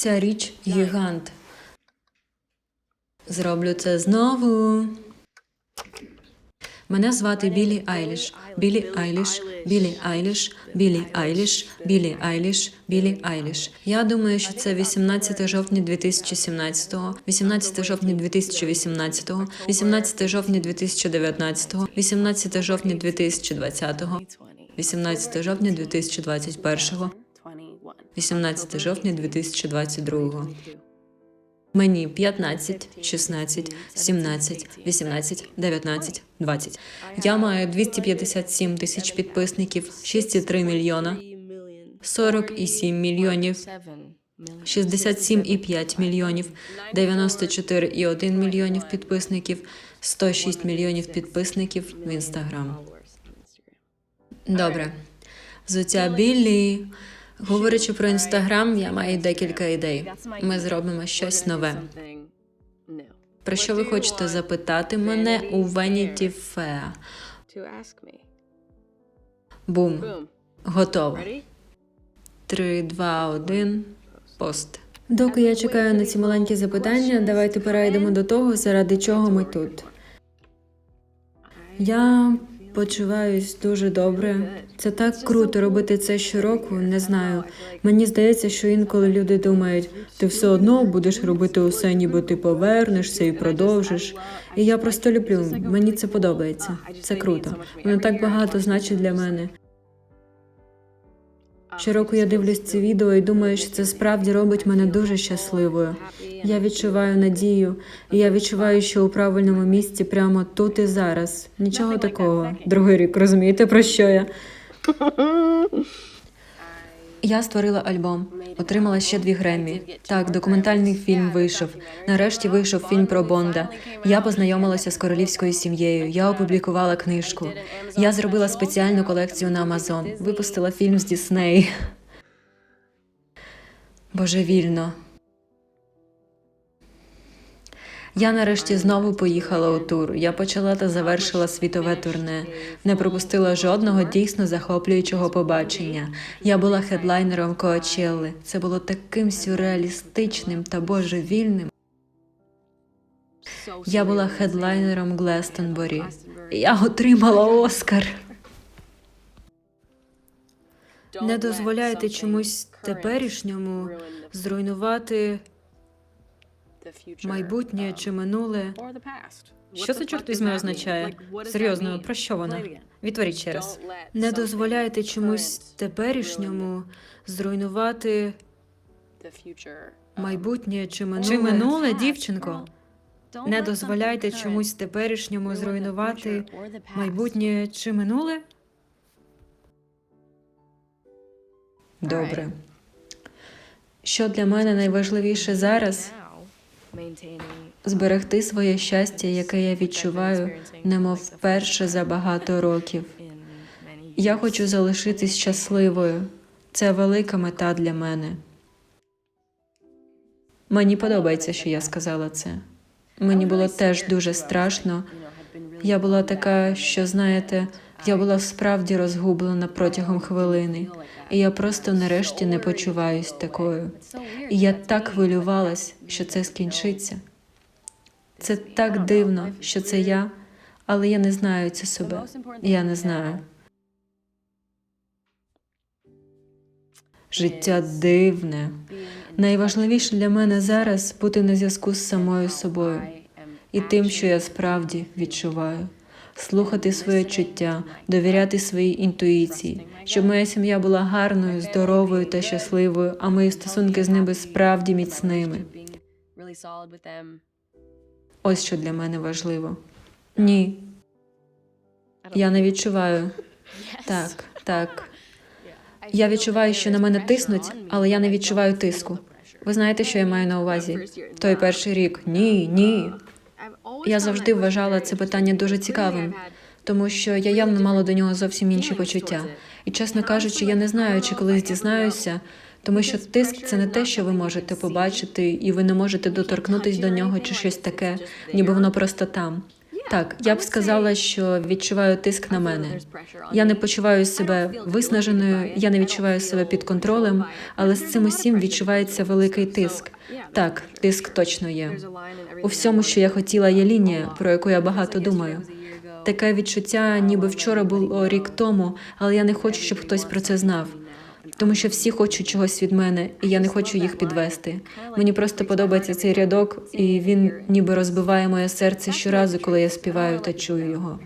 Ця річ гігант. Зроблю це знову. Мене звати Білі Айліш. Білі Айліш, Білі Айліш, Білі Айліш, Білі Айліш, Білі Айліш. Я думаю, що це 18 жовтня 2017, 18 жовтня 2018, 18 жовтня 2019, 18 жовтня 2020, 18 жовтня 2021, 18 жовтня 2022. Мені 15, 16, 17, 18, 19, 20. Я маю 257 тисяч підписників, 6,3 мільйона, 47 мільйонів, 67,5 мільйонів, 94,1 мільйонів підписників, 106 мільйонів підписників в інстаграм. Добре. Взуття Біллі. Говорячи про інстаграм, я маю декілька ідей. Ми зробимо щось нове. Про що ви хочете запитати мене у Vanity Fair? Бум. Готово. Три, два, один. Пост. Доки я чекаю на ці маленькі запитання, давайте перейдемо до того, заради чого ми тут. Я почуваюсь дуже добре. Це так круто робити це щороку. Не знаю. Мені здається, що інколи люди думають, ти все одно будеш робити усе, ніби ти повернешся і продовжиш. І я просто люблю. Мені це подобається. Це круто. Воно так багато значить для мене. Щороку я дивлюсь це відео і думаю, що це справді робить мене дуже щасливою. Я відчуваю надію, і я відчуваю, що у правильному місці прямо тут і зараз. Нічого такого. Другий рік, розумієте, про що я? Я створила альбом, отримала ще дві Греммі. Так, документальний фільм вийшов. Нарешті вийшов фільм про Бонда. Я познайомилася з королівською сім'єю. Я опублікувала книжку. Я зробила спеціальну колекцію на Амазон. Випустила фільм з Дісней. Божевільно. Я нарешті знову поїхала у тур. Я почала та завершила світове турне. Не пропустила жодного дійсно захоплюючого побачення. Я була хедлайнером Коачелли. Це було таким сюрреалістичним та божевільним. Я була хедлайнером Глестонборі. Я отримала Оскар. Не дозволяйте чомусь теперішньому зруйнувати майбутнє чи минуле. Що це чорт візьме означає? Серйозно, про що вона? Відтворіть ще раз. Не дозволяйте чомусь теперішньому зруйнувати майбутнє чи минуле. Чи минуле, дівчинко? Не дозволяйте чомусь теперішньому зруйнувати майбутнє чи минуле? Добре. Що для мене найважливіше зараз зберегти своє щастя, яке я відчуваю, немов вперше за багато років. Я хочу залишитись щасливою. Це велика мета для мене. Мені подобається, що я сказала це. Мені було теж дуже страшно. Я була така, що знаєте, я була справді розгублена протягом хвилини, і я просто нарешті не почуваюсь такою. І я так хвилювалась, що це скінчиться. Це так дивно, що це я, але я не знаю це себе. Я не знаю. Життя дивне. Найважливіше для мене зараз бути на зв'язку з самою собою і тим, що я справді відчуваю. Слухати своє чуття, довіряти своїй інтуїції, щоб моя сім'я була гарною, здоровою та щасливою, а мої стосунки з ними справді міцними. Ось що для мене важливо. Ні, я не відчуваю. Так, так. Я відчуваю, що на мене тиснуть, але я не відчуваю тиску. Ви знаєте, що я маю на увазі? Той перший рік. Ні, ні. Я завжди вважала це питання дуже цікавим, тому що я явно мала до нього зовсім інші почуття. І чесно кажучи, я не знаю, чи колись дізнаюся, тому що тиск це не те, що ви можете побачити, і ви не можете доторкнутись до нього чи щось таке, ніби воно просто там. Так, я б сказала, що відчуваю тиск на мене. Я не почуваю себе виснаженою, я не відчуваю себе під контролем, але з цим усім відчувається великий тиск. Так, тиск точно є. У всьому, що я хотіла, є лінія, про яку я багато думаю. Таке відчуття, ніби вчора було рік тому, але я не хочу, щоб хтось про це знав. Тому що всі хочуть чогось від мене, і я не хочу їх підвести. Мені просто подобається цей рядок, і він ніби розбиває моє серце щоразу, коли я співаю та чую його.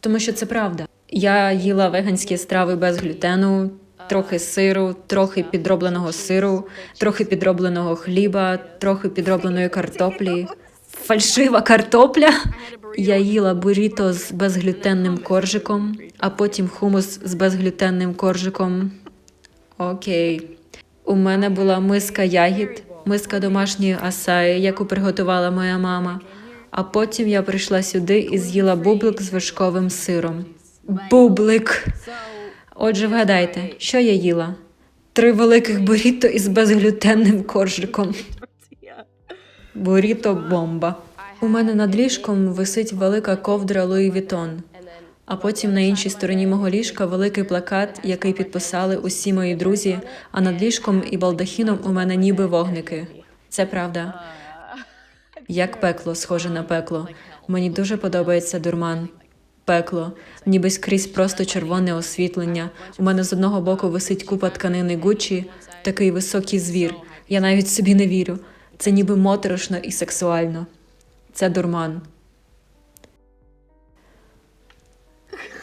Тому що це правда. Я їла веганські страви без глютену, трохи сиру, трохи підробленого сиру, трохи підробленого хліба, трохи підробленої картоплі. Фальшива картопля. Я їла буріто з безглютенним коржиком, а потім хумус з безглютенним коржиком. Окей. У мене була миска ягід, миска домашньої асаї, яку приготувала моя мама. А потім я прийшла сюди і з'їла бублик з вершковим сиром. Бублик. Отже, вгадайте, що я їла? Три великих буріто із безглютенним коржиком. Буріто бомба. У мене над ліжком висить велика ковдра Луї Вітон. А потім на іншій стороні мого ліжка великий плакат, який підписали усі мої друзі. А над ліжком і балдахіном у мене ніби вогники. Це правда. Як пекло, схоже на пекло. Мені дуже подобається дурман. Пекло, ніби скрізь просто червоне освітлення. У мене з одного боку висить купа тканини Гуччі, такий високий звір. Я навіть собі не вірю. Це ніби моторошно і сексуально. Це дурман.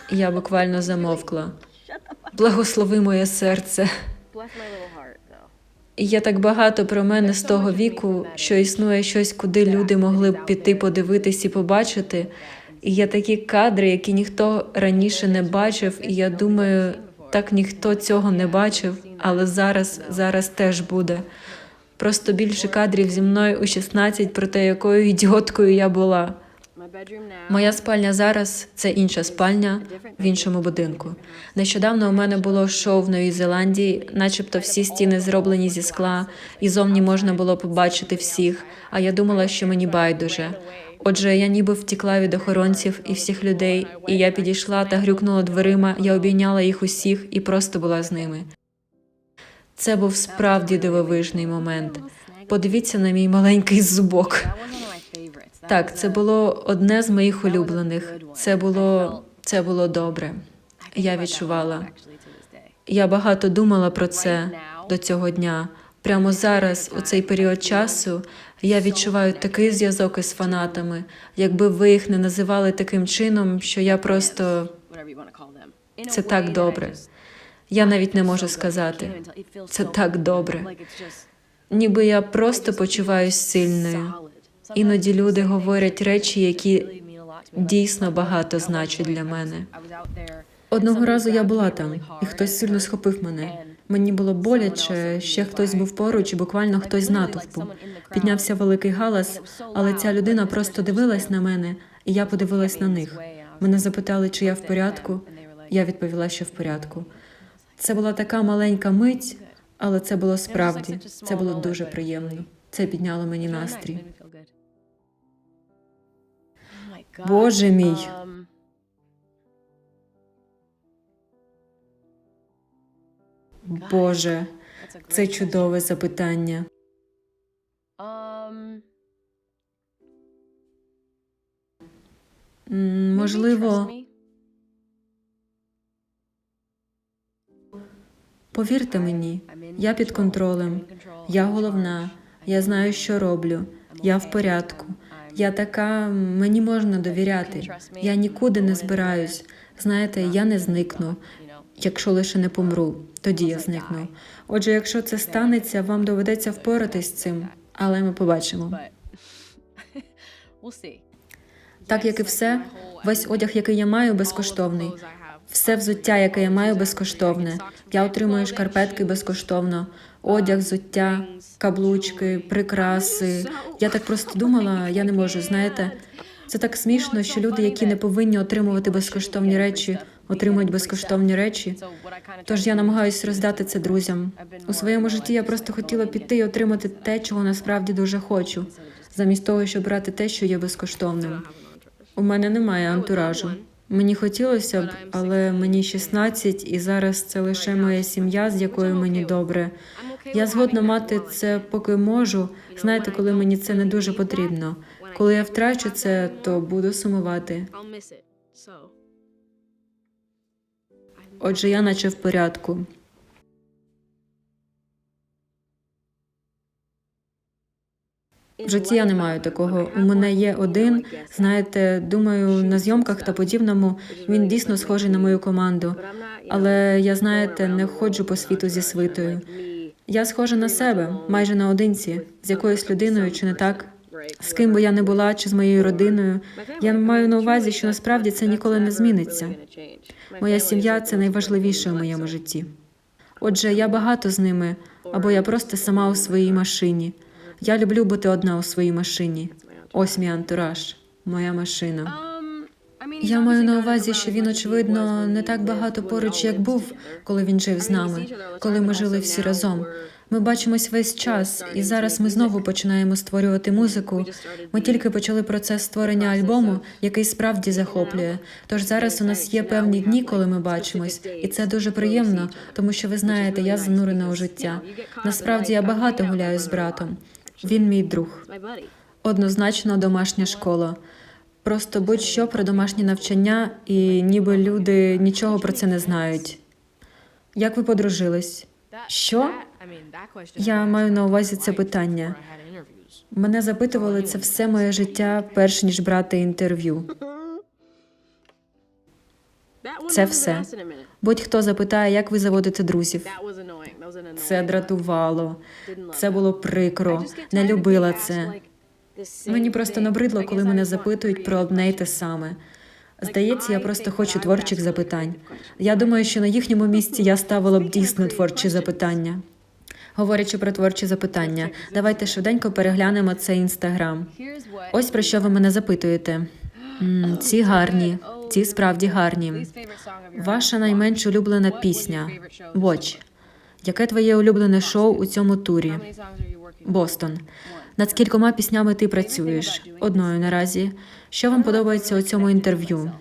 Я буквально замовкла. Благослови моє серце. Є так багато про мене з того віку, що існує щось, куди люди могли б піти подивитись і побачити. І є такі кадри, які ніхто раніше не бачив, і я думаю, так ніхто цього не бачив, але зараз, зараз теж буде. Просто більше кадрів зі мною у 16 про те, якою ідіоткою я була. Моя спальня зараз це інша спальня в іншому будинку. Нещодавно у мене було шоу в Новій Зеландії, начебто всі стіни зроблені зі скла, і зовні можна було побачити всіх. А я думала, що мені байдуже. Отже, я ніби втікла від охоронців і всіх людей, і я підійшла та грюкнула дверима. Я обійняла їх усіх і просто була з ними. Це був справді дивовижний момент. Подивіться на мій маленький зубок. Так, це було одне з моїх улюблених. Це було це було добре. Я відчувала. Я багато думала про це до цього дня. Прямо зараз, у цей період часу, я відчуваю такий зв'язок із фанатами, якби ви їх не називали таким чином, що я просто Це так добре. я навіть не можу сказати. Це так добре. Ніби я просто почуваюсь сильною. Іноді люди говорять речі, які дійсно багато значать для мене. Одного разу я була там, і хтось сильно схопив мене. Мені було боляче, ще хтось був поруч, і буквально хтось з натовпу. Піднявся великий галас, але ця людина просто дивилась на мене, і я подивилась на них. Мене запитали, чи я в порядку. Я відповіла, що в порядку. Це була така маленька мить, але це було справді. Це було дуже приємно. Це підняло мені настрій. Боже мій. Боже, це чудове запитання. Можливо, повірте мені, я під контролем. Я головна. Я знаю, що роблю. Я в порядку. Я така, мені можна довіряти. Я нікуди не збираюсь. Знаєте, я не зникну. Якщо лише не помру, тоді я зникну. Отже, якщо це станеться, вам доведеться впоратись з цим, але ми побачимо. Так як і все, весь одяг, який я маю, безкоштовний. Все взуття, яке я маю, безкоштовне. Я отримую шкарпетки безкоштовно, одяг, взуття, каблучки, прикраси. Я так просто думала, я не можу. Знаєте, це так смішно, що люди, які не повинні отримувати безкоштовні речі, отримують безкоштовні речі. Тож я намагаюся роздати це друзям. У своєму житті я просто хотіла піти і отримати те, чого насправді дуже хочу, замість того, щоб брати те, що є безкоштовним. У мене немає антуражу. Мені хотілося б, але мені 16, і зараз це лише моя сім'я, з якою мені добре. Я згодна мати це, поки можу. Знаєте, коли мені це не дуже потрібно. Коли я втрачу це, то буду сумувати. Отже, я наче в порядку. В житті я не маю такого. У мене є один. Знаєте, думаю, на зйомках та подібному він дійсно схожий на мою команду. Але я, знаєте, не ходжу по світу зі свитою. Я схожа на себе, майже наодинці, з якоюсь людиною, чи не так? З ким би я не була, чи з моєю родиною. Я маю на увазі, що насправді це ніколи не зміниться. Моя сім'я це найважливіше у моєму житті. Отже, я багато з ними, або я просто сама у своїй машині. Я люблю бути одна у своїй машині. Ось мій антураж, моя машина. Я маю на увазі, що він, очевидно, не так багато поруч, як був, коли він жив з нами, коли ми жили всі разом. Ми бачимось весь час, і зараз ми знову починаємо створювати музику. Ми тільки почали процес створення альбому, який справді захоплює. Тож зараз у нас є певні дні, коли ми бачимось, і це дуже приємно, тому що ви знаєте, я занурена у життя. Насправді я багато гуляю з братом. Він мій друг. Однозначно домашня школа. Просто будь-що про домашнє навчання, і ніби люди нічого про це не знають. Як ви подружились? Що? Я маю на увазі це питання. Мене запитували це все моє життя, перш ніж брати інтерв'ю. Це все. Будь-хто запитає, як ви заводите друзів. Це дратувало. Це було прикро. Не любила це. Мені просто набридло, коли мене запитують про одне й те саме. Здається, я просто хочу творчих запитань. Я думаю, що на їхньому місці я ставила б дійсно творчі запитання. Говорячи про творчі запитання, давайте швиденько переглянемо цей інстаграм. Ось про що ви мене запитуєте. Ці гарні, ці справді гарні. Ваша найменш улюблена пісня Watch. Яке твоє улюблене шоу у цьому турі? Бостон. Над скількома піснями ти працюєш? Одною наразі. Що вам подобається у цьому інтерв'ю?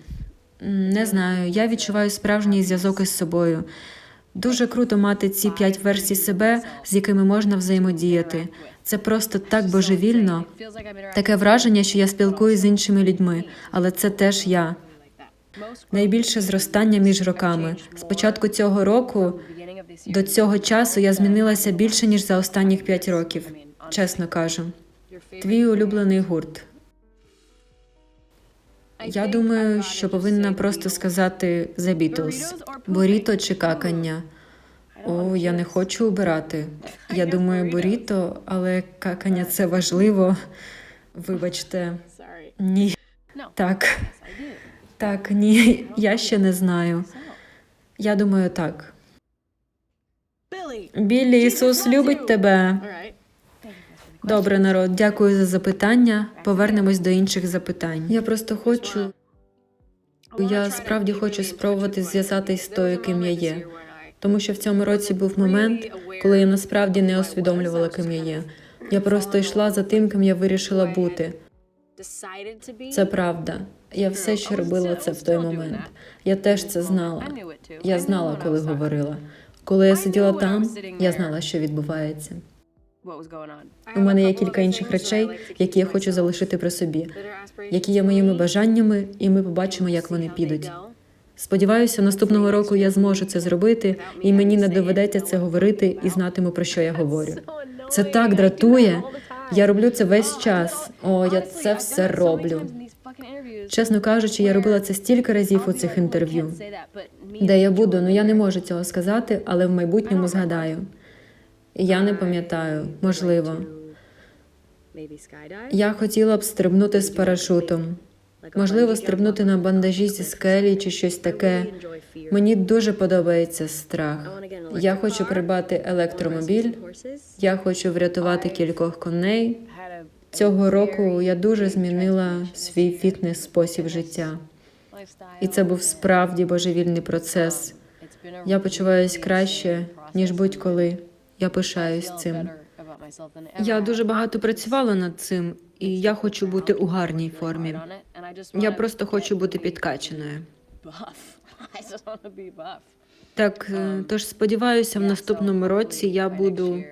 Не знаю. Я відчуваю справжній зв'язок із собою. Дуже круто мати ці п'ять версій себе, з якими можна взаємодіяти. Це просто так божевільно. Таке враження, що я спілкуюсь з іншими людьми, але це теж я. Найбільше зростання між роками. З початку цього року до цього часу я змінилася більше ніж за останніх п'ять років. Чесно кажу. Твій улюблений гурт. Я думаю, що повинна просто сказати The Beatles. Боріто чи какання. О, я не хочу обирати. Я думаю, боріто, але какання це важливо. Вибачте, ні. Так. Так, ні, я ще не знаю. Я думаю, так. Біллі Ісус любить тебе. Добре, народ, дякую за запитання. Повернемось до інших запитань. Я просто хочу. Я справді хочу спробувати зв'язатись з тою, ким я є. Тому що в цьому році був момент, коли я насправді не усвідомлювала, ким я є. Я просто йшла за тим, ким я вирішила бути. Це правда. Я все ще робила це в той момент. Я теж це знала. Я знала, коли говорила. Коли я сиділа там, я знала, що відбувається. У мене є кілька інших речей, які я хочу залишити при собі, які є моїми бажаннями, і ми побачимо, як вони підуть. Сподіваюся, наступного року я зможу це зробити, і мені не доведеться це говорити і знатиму про що я говорю. Це так дратує. Я роблю це весь час. О, я це все роблю. Чесно кажучи, я робила це стільки разів у цих інтерв'ю. Де я буду, ну я не можу цього сказати, але в майбутньому згадаю. Я не пам'ятаю, можливо. Я хотіла б стрибнути з парашутом. Можливо, стрибнути на бандажі зі скелі чи щось таке. Мені дуже подобається страх. Я хочу придбати електромобіль. Я хочу врятувати кількох коней. Цього року я дуже змінила свій фітнес спосіб життя, і це був справді божевільний процес. Я почуваюсь краще ніж будь-коли. Я пишаюсь цим. Я дуже багато працювала над цим, і я хочу бути у гарній формі. Я просто хочу бути підкаченою. Так, е, тож сподіваюся, в наступному році я буду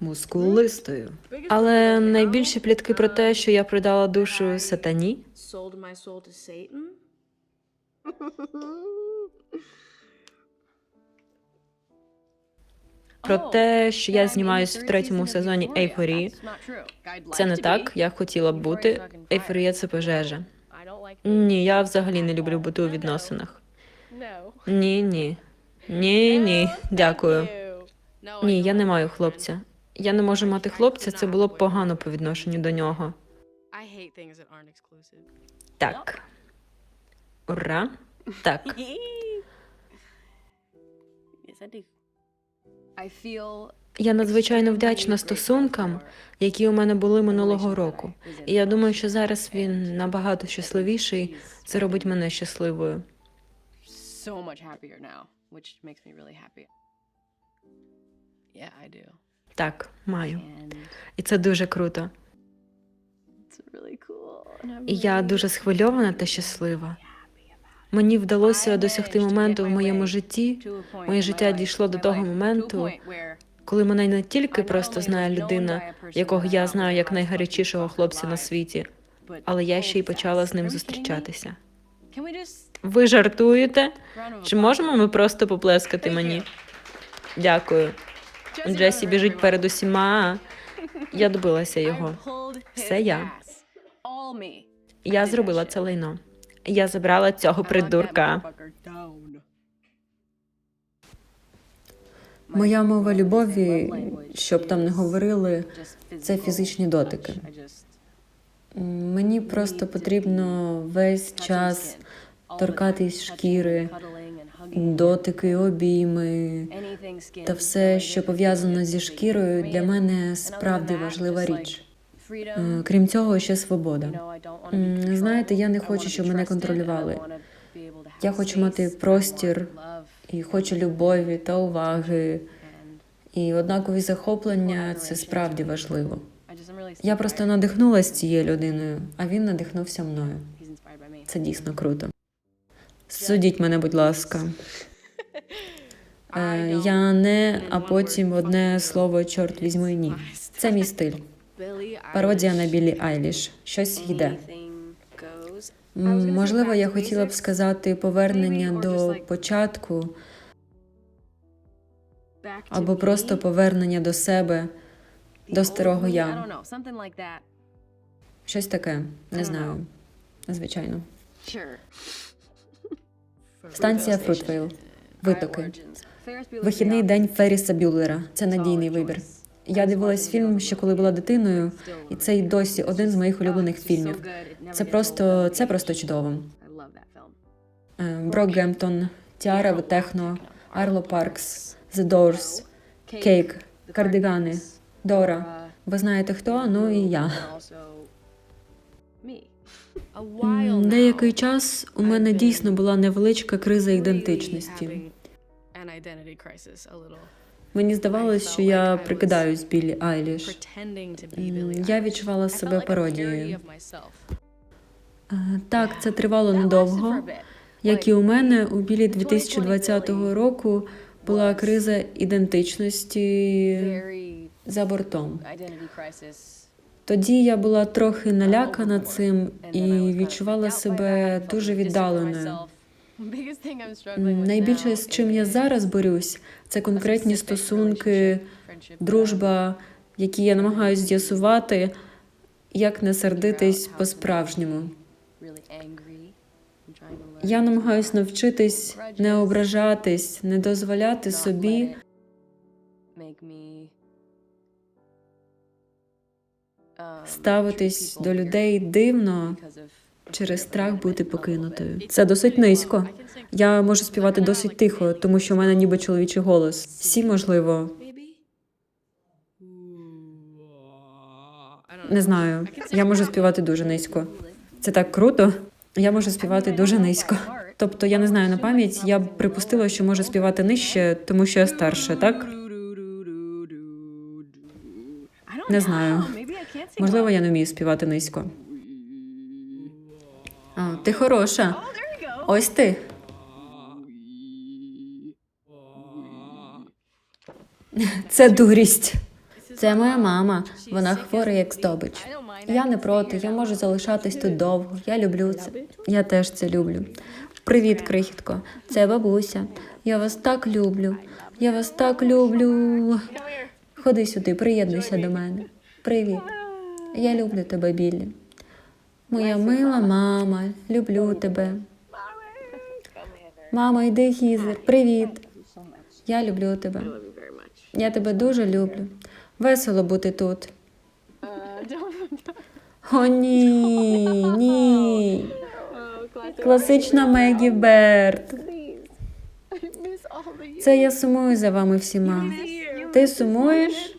мускулистою. Але найбільші плітки про те, що я продала душу сатані. Про те, що я знімаюсь в третьому сезоні Ейфорії. Це не так, як хотіла б бути. Ейфорія це пожежа. Ні, я взагалі не люблю бути у відносинах. Ні, ні. Ні, ні. Дякую. Ні, я не маю хлопця. Я не можу мати хлопця, це було б погано по відношенню до нього. Так. Ура. Так. Я надзвичайно вдячна стосункам, які у мене були минулого року. І я думаю, що зараз він набагато щасливіший. Це робить мене щасливою. Так, маю. І це дуже круто. І я дуже схвильована та щаслива. Мені вдалося досягти моменту в моєму житті, моє життя дійшло до того моменту, коли мене не тільки просто знає людина, якого я знаю як найгарячішого хлопця на світі, але я ще й почала з ним зустрічатися. Ви жартуєте? Чи можемо ми просто поплескати мені? Дякую. Джесі біжить перед усіма. Я добилася його. Все я. Я зробила це лайно. Я забрала цього придурка. Моя мова любові, щоб там не говорили, це фізичні дотики. Мені просто потрібно весь час торкатись шкіри, дотики, обійми та все, що пов'язано зі шкірою, для мене справді важлива річ. Е, Крім цього, ще свобода. знаєте, я не хочу, щоб мене контролювали. Я хочу мати простір і хочу любові та уваги. І однакові захоплення це справді важливо. Я просто надихнулася цією людиною, а він надихнувся мною. Це дійсно круто. Судіть мене, будь ласка. Е, я не, а потім одне слово чорт візьми ні. Це мій стиль. Пародія на Білі Айліш. Щось йде. Можливо, я хотіла б сказати повернення до початку, або просто повернення до себе, до старого я. Щось таке. Не знаю. Звичайно. Станція Фрутвейл. Витоки. Вихідний день. Ферріса Бюллера. Це надійний вибір. Я дивилась фільм ще коли була дитиною, і це й досі один з моїх улюблених фільмів. Це просто це просто чудово. Е, Брокгемптон, Тіара в Техно, Арло Паркс, The Doors, Кейк, Кардигани, Дора. Ви знаєте хто? Ну і я. Деякий час у мене дійсно була невеличка криза ідентичності. Мені здавалось, що я прикидаюсь Біллі Айліш. Я відчувала себе пародією. Так, це тривало недовго. Як і у мене, у білі 2020 року була криза ідентичності за бортом. Тоді я була трохи налякана цим і відчувала себе дуже віддаленою. Найбільше з чим я зараз борюсь, це конкретні стосунки, дружба, які я намагаюся з'ясувати, як не сердитись по-справжньому. Я намагаюсь навчитись не ображатись, не дозволяти собі ставитись до людей дивно через страх бути покинутою. Це досить низько. Я можу співати досить тихо, тому що в мене ніби чоловічий голос. Всі, можливо, не знаю. Я можу співати дуже низько. Це так круто. Я можу співати дуже низько. Тобто я не знаю на пам'ять. Я б припустила, що можу співати нижче, тому що я старша, так? Не знаю. Можливо, я не вмію співати низько. Ти хороша. Ось ти. Це дурість. Це моя мама. Вона хвора як здобич. Я не проти, я можу залишатись тут довго. Я люблю це. Я теж це люблю. Привіт, крихітко. Це бабуся. Я вас так люблю. Я вас так люблю. Ходи сюди, приєднуйся до мене. Привіт. Я люблю тебе, Біллі. Моя мила мама, люблю тебе. Мама, йди, Гізер. Привіт. Я люблю тебе. Я тебе дуже люблю. Весело бути тут. О, ні, ні. Класична Мегі Берт. Це я сумую за вами всіма. Ти сумуєш?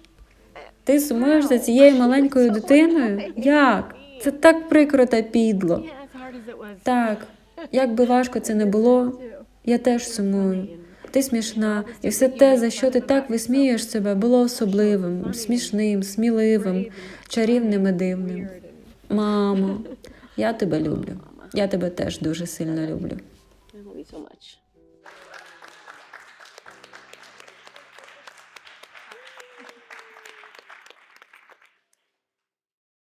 Ти сумуєш за цією маленькою дитиною? Як? Це так прикро та підло. Так, як би важко це не було, я теж сумую. Ти смішна, і все те, за що ти так висміюєш себе, було особливим, смішним, сміливим, чарівним і дивним. Мамо, я тебе люблю. Я тебе теж дуже сильно люблю.